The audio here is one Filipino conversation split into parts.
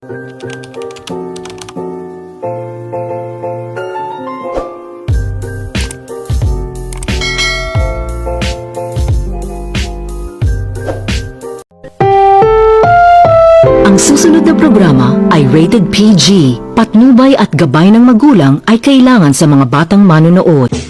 Ang susunod na programa ay rated PG. Patnubay at gabay ng magulang ay kailangan sa mga batang manonood.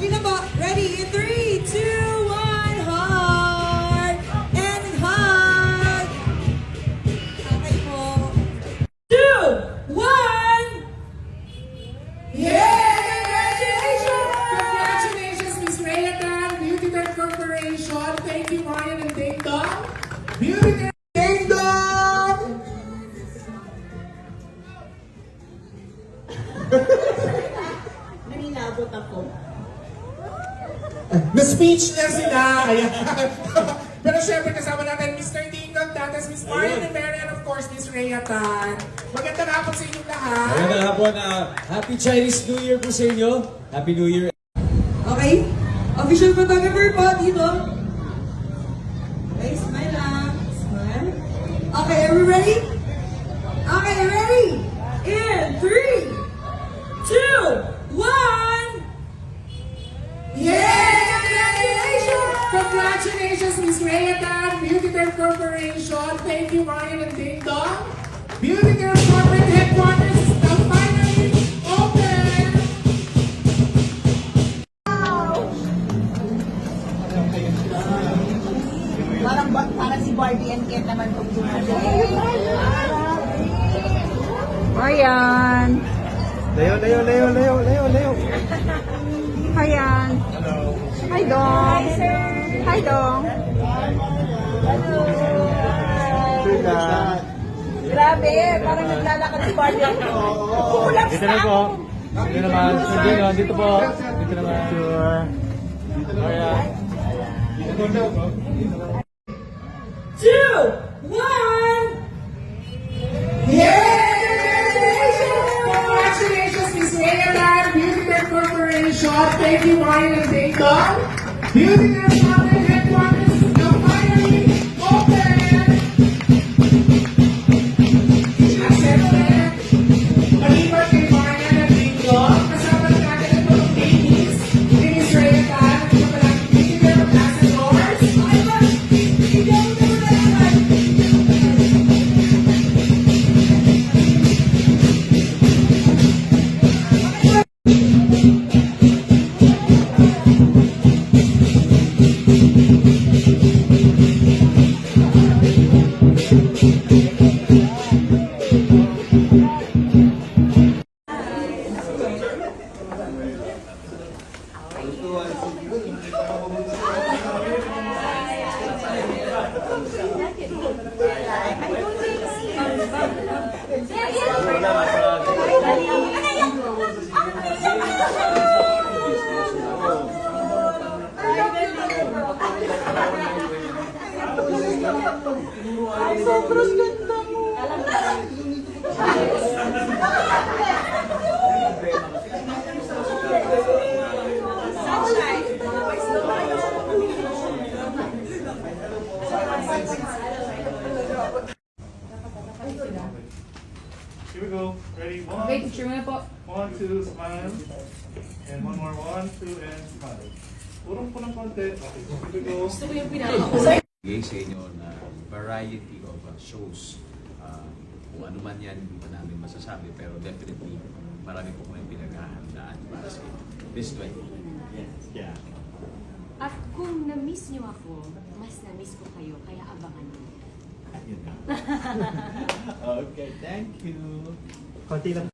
Dali na? Ready? In three, two, one. Heart. And hug. Po. Two, one. Yeah! Congratulations! Congratulations, Miss Rayatan, Beauty Corporation. Thank you, Marian Na-speech na sila. Ayan. Pero syempre kasama natin Mr. Ding Dong, Tatas, Miss Marian Rivera, and of course, Miss Rayatan. Magandang hapon sa inyong lahat. Magandang hapon. ah, happy Chinese New Year po sa inyo. Happy New Year. Okay? Official photographer po dito. Okay, smile lang. Smile. Okay, are we ready? Corporation. Thank you, Marian and Ding Dong. Beauty Tech Corporate Headquarters is now finally open. Parang, ba- parang si Barbie and Ken naman kung dumating. Ayan. Layo, layo, layo, layo, layo, layo. Ayan. Hi, Dong. Hi, Dong. Grabe, parang naglalakad si Barbie. Kukulap Dito na po. Dito naman. Dito, dito po. Dito naman. Sure. Ayan. two, one. Yeah! Congratulations! Miss Beauty Corporation. Thank you, Marian and Dong. Beauty Tech Sobrang ganda mo! Here we go. Ready? One. Okay, picture mo na po. One, two, smile. And one more. One, two, and smile. Purong po ng konti. Okay, here we go. Gusto ko yung pinaka bigay sa inyo na variety of uh, shows. Uh, kung ano man yan, hindi pa namin masasabi. Pero definitely, marami po kami pinaghahandaan para sa inyo. This 20. Yeah. At kung na-miss nyo ako, mas na-miss ko kayo, kaya abangan nyo. Yun na. okay, thank you. Konti lang.